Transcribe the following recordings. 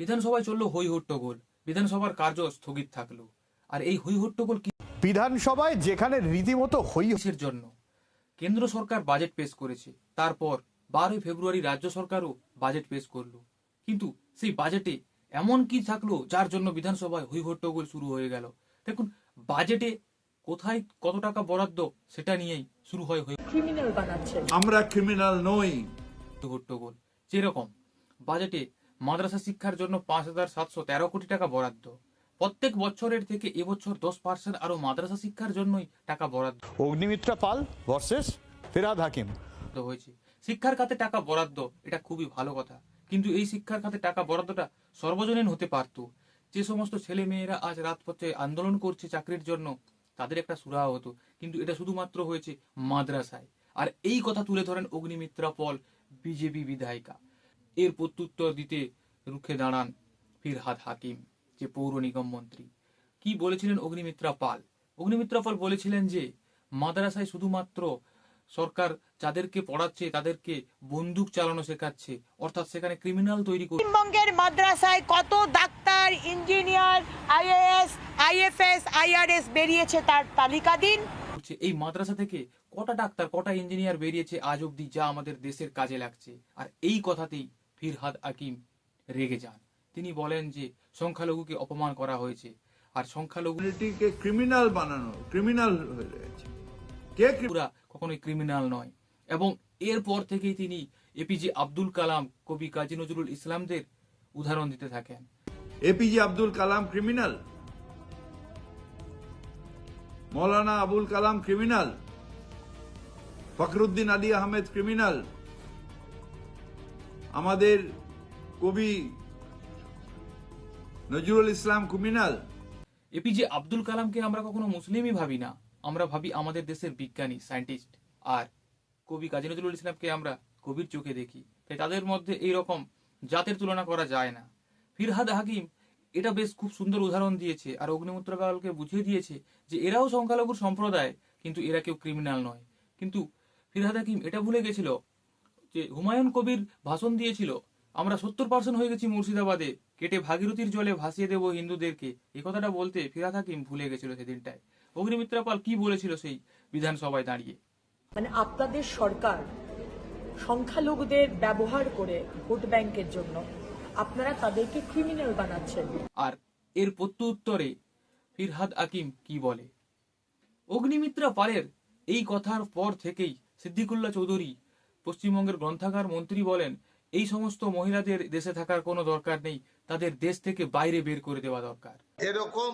বিধানসভায় চলল হই হট্টগোল বিধানসভার কার্য স্থগিত থাকল। আর এই হই হট্টগোল কি বিধানসভায় যেখানে রীতিমতো হই কিসের জন্য? কেন্দ্র সরকার বাজেট পেশ করেছে। তারপর বারোই ফেব্রুয়ারি রাজ্য সরকারও বাজেট পেশ করল। কিন্তু সেই বাজেটে এমন কি থাকল যার জন্য বিধানসভায় হই হট্টগোল শুরু হয়ে গেল? দেখুন বাজেটে কোথায় কত টাকা বরাদ্দ সেটা নিয়েই শুরু হয় ক্রিমিনাল বানাচ্ছেন আমরা ক্রিমিনাল নই। হট্টগোল যেরকম বাজেটে মাদ্রাসা শিক্ষার জন্য পাঁচ হাজার সাতশো তেরো কোটি টাকা বরাদ্দ। প্রত্যেক বছরের থেকে এবছর দশ পার্সেন্ট আরও মাদ্রাসা শিক্ষার জন্যই টাকা বরাদ্দ। অগ্নিমিত্রা পাল ভার্সেস ফেরাদ হাকিম। হয়েছে। শিক্ষার খাতে টাকা বরাদ্দ এটা খুবই ভালো কথা। কিন্তু এই শিক্ষার খাতে টাকা বরাদ্দটা সর্বজনীন হতে পারত। যে সমস্ত ছেলে মেয়েরা আজ রাত রাতপথে আন্দোলন করছে চাকরির জন্য তাদের একটা সুরাহ হতো। কিন্তু এটা শুধুমাত্র হয়েছে মাদ্রাসায়। আর এই কথা তুলে ধরেন অগ্নিমিত্রা পল বিজেপি বিধায়িকা। এর প্রত্যুত্তর দিতে রুখে দাঁড়ান ফিরহাদ হাকিম যে পৌর নিগম মন্ত্রী। কি বলেছিলেন অগ্নিমিত্রা পাল? অগ্নিমিত্রা পাল বলেছিলেন যে মাদ্রাসায় শুধুমাত্র সরকার যাদেরকে পড়াচ্ছে তাদেরকে বন্দুক চালানো শেখাচ্ছে অর্থাৎ সেখানে ক্রিমিনাল তৈরি করে পশ্চিমবঙ্গের মাদ্রাসায় কত doctor engineer IAS IFS IRS বেরিয়েছে তার তালিকা দিন? এই মাদ্রাসা থেকে কটা ডাক্তার কটা ইঞ্জিনিয়ার বেরিয়েছে আজ অব্দি যা আমাদের দেশের কাজে লাগছে? আর এই কথাতেই ফিরহাদ হাকিম রেগে যান। তিনি বলেন যে সংখ্যালঘুকে অপমান করা হয়েছে আর সংখ্যালঘুটিকে ক্রিমিনাল বানানো ক্রিমিনাল হয়ে রয়েছে। কে কখনোই ক্রিমিনাল নয় এবং এরপর থেকেই তিনি এপিজে আব্দুল কালাম কবি কাজী নজরুল ইসলামদের উদাহরণ দিতে থাকেন। APJ Abdul Kalam criminal? Maulana Abul Kalam criminal? Fakhruddin Ali Ahmed criminal? আমাদের কবি নজরুল ইসলাম ক্রিমিনাল এপিজে আব্দুল কালামকে আমরা কখনো মুসলিমই ভাবি না। আমরা ভাবি আমাদের দেশের বিজ্ঞানী, সায়েন্টিস্ট আর কবি কাজী নজরুল ইসলামকে আমরা কবির চোখে দেখি। তাই তাদের মধ্যে এই রকম জাতের তুলনা করা যায় না। ফিরহাদ হাকিম এটা বেশ খুব সুন্দর উদাহরণ দিয়েছে আর অগ্নিমিত্রকালকে বুঝিয়ে দিয়েছে যে এরাও সংখ্যালঘুর সম্প্রদায়, কিন্তু এরা কেউ ক্রিমিনাল নয়। কিন্তু ফিরহাদ হাকিম এটা ভুলে গেছিল যে হুমায়ুন কবির ভাষণ দিয়েছিল আমরা সত্তর পার্সেন্ট হয়ে গেছি মুর্শিদাবাদে কেটে ভাগীরথীর জলে ভাসিয়ে দেব হিন্দুদেরকে। এই কথাটা বলতে ফিরাদ হাকিম ভুলে গেছিল সেদিনটায়। অগ্নিমিত্রা পাল কি বলেছিল সেই বিধানসভায় দাঁড়িয়ে? মানে আপনাদের সরকার সংখ্যালঘুদের ব্যবহার করে ভোট ব্যাংকের জন্য আপনারা তাদেরকে ক্রিমিনাল বানাচ্ছেন। আর এর প্রত্যুত্তরে ফিরহাদ হাকিম কি বলে? অগ্নিমিত্রা পালের এই কথার পর থেকেই সিদ্দিকুল্লাহ চৌধুরী পশ্চিমবঙ্গের গ্রন্থাগার মন্ত্রী বলেন এই সমস্ত মহিলাদের দেশে থাকার কোনো দরকার নেই তাদের দেশ থেকে বাইরে বের করে দেওয়া দরকার। এরকম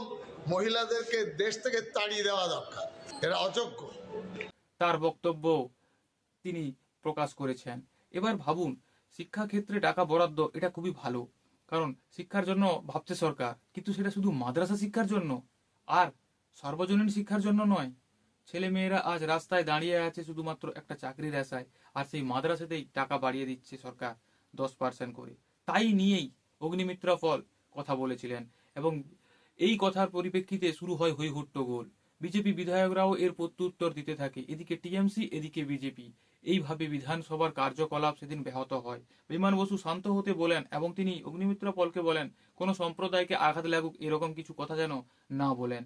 মহিলাদেরকে দেশ থেকে তাড়িয়ে দেওয়া দরকার। এরা অযোগ্য। তার বক্তব্য তিনি প্রকাশ করেছেন। এবার ভাবুন শিক্ষাক্ষেত্রে টাকা বরাদ্দ এটা খুবই ভালো কারণ শিক্ষার জন্য ভাবছে সরকার কিন্তু সেটা শুধু মাদ্রাসা শিক্ষার জন্য আর সর্বজনীন শিক্ষার জন্য নয় ছেলে মেয়েরা আজ রাস্তায় দাঁড়িয়ে আছে শুধুমাত্র একটা চাকরির আশায়, আর সেই মাদ্রাসাতেই টাকা বাড়িয়ে দিচ্ছে সরকার দশ পার্সেন্ট করে। তাই নিয়েই অগ্নিমিত্রা ফল কথা বলেছিলেন এবং এই কথার পরিপ্রেক্ষিতে শুরু হয় হই হট্টগোল বিজেপি বিধায়করাও এর প্রত্যুত্তর দিতে থাকে। এদিকে টিএমসি, এদিকে বিজেপি। এইভাবে বিধানসভার কার্যকলাপ সেদিন ব্যাহত হয়। বিমান বসু শান্ত হতে বলেন এবং তিনি অগ্নিমিত্র পলকে বলেন, কোন সম্প্রদায়কে আঘাত লাগুক, এরকম কিছু কথা যেন না বলেন।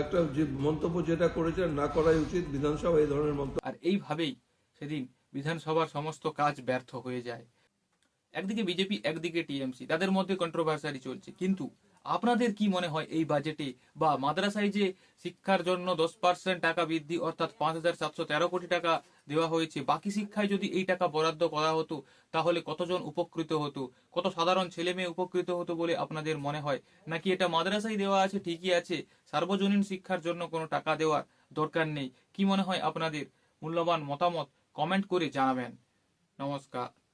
একটা যে মন্তব্য যেটা করেছেন, না করাই উচিত। বিধানসভা এই ধরনের মন্তব্য আর এইভাবেই সেদিন বিধানসভার সমস্ত কাজ ব্যর্থ হয়ে যায়। একদিকে বিজেপি, একদিকে টিএমসি। তাদের মধ্যে কন্ট্রোভার্সারি চলছে। কিন্তু আপনাদের কি মনে হয় এই বাজেটে বা মাদ্রাসায় যে শিক্ষার জন্য দশ পার্সেন্ট টাকা বৃদ্ধি, অর্থাৎ পাঁচ হাজার সাতশো তেরো কোটি টাকা দেওয়া হয়েছে, বাকি শিক্ষায় যদি এই টাকা বরাদ্দ করা হতো, তাহলে কতজন উপকৃত হতো? কত সাধারণ ছেলে মেয়ে উপকৃত হতো বলে আপনাদের মনে হয়? নাকি এটা মাদ্রাসায় দেওয়া আছে, ঠিকই আছে, সার্বজনীন শিক্ষার জন্য কোনো টাকা দেওয়ার দরকার নেই? কি মনে হয় আপনাদের? মূল্যবান মতামত কমেন্ট করে জানাবেন। নমস্কার।